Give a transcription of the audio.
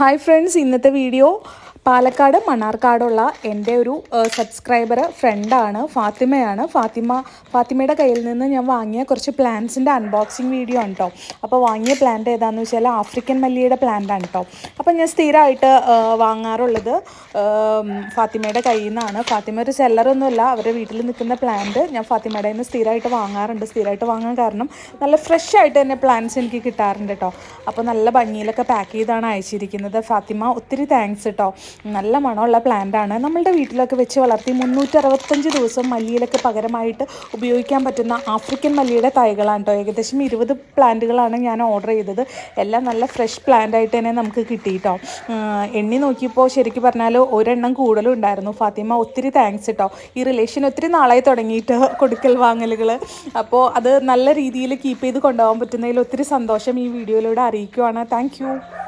Hi friends ഇന്നത്തെ video Palakkad മണ്ണാർക്കാടുള്ള എന്റെ ഒരു സബ്സ്ക്രൈബർ ഫ്രണ്ടാണ് ഫാത്തിമയാണ്. ഫാത്തിമ ഫാത്തിമയുടെ കയ്യിൽ നിന്ന് ഞാൻ വാങ്ങിയ കുറച്ച് പ്ലാന്റ്സിന്റെ അൺബോക്സിങ് വീഡിയോ ആണ് കേട്ടോ അപ്പോൾ വാങ്ങിയ പ്ലാന്റ് ഏതാണെന്ന് വെച്ചാൽ ആഫ്രിക്കൻ മല്ലിയുടെ പ്ലാന്റ് ആണ് കേട്ടോ അപ്പോൾ ഞാൻ സ്ഥിരമായിട്ട് വാങ്ങാറുള്ളത് ഫാത്തിമയുടെ കയ്യിൽ നിന്നാണ്. ഫാത്തിമ ഒരു സെല്ലറൊന്നുമല്ല അവരുടെ വീട്ടിൽ നിൽക്കുന്ന പ്ലാന്റ് ഞാൻ ഫാത്തിമയുടെ നിന്ന് സ്ഥിരമായിട്ട് വാങ്ങാറുണ്ട്. സ്ഥിരമായിട്ട് വാങ്ങാൻ കാരണം നല്ല ഫ്രഷ് ആയിട്ട് തന്നെ പ്ലാന്റ്സ് എനിക്ക് കിട്ടാറുണ്ട് കേട്ടോ അപ്പോൾ നല്ല ഭംഗിയിലൊക്കെ പാക്ക് ചെയ്താണ് അയച്ചിരിക്കുന്നത്. ഫാത്തിമ ഒത്തിരി താങ്ക്സ് കേട്ടോ നല്ല മണമുള്ള പ്ലാന്റ് ആണ്. നമ്മളുടെ വീട്ടിലൊക്കെ വെച്ച് വളർത്തി മുന്നൂറ്ററുപത്തഞ്ച് ദിവസം മല്ലിയിലൊക്കെ പകരമായിട്ട് ഉപയോഗിക്കാൻ പറ്റുന്ന ആഫ്രിക്കൻ മല്ലിയുടെ തൈകളാണ് കേട്ടോ ഏകദേശം ഇരുപത് പ്ലാന്റുകളാണ് ഞാൻ ഓർഡർ ചെയ്തത്. എല്ലാം നല്ല ഫ്രഷ് പ്ലാന്റ് ആയിട്ട് തന്നെ നമുക്ക് കിട്ടിയിട്ടോ എണ്ണി നോക്കിയപ്പോൾ ശരിക്കും പറഞ്ഞാൽ ഒരെണ്ണം കൂടുതലും ഉണ്ടായിരുന്നു. ഫാത്തിമ ഒത്തിരി താങ്ക്സ് കേട്ടോ ഈ റിലേഷൻ ഒത്തിരി നാളായി തുടങ്ങിയിട്ട് കൊടുക്കൽ വാങ്ങലുകൾ അപ്പോൾ അത് നല്ല രീതിയിൽ കീപ്പ് ചെയ്ത് കൊണ്ടുപോകാൻ പറ്റുന്നതിൽ ഒത്തിരി സന്തോഷം ഈ വീഡിയോയിലൂടെ അറിയിക്കുവാണ്. താങ്ക്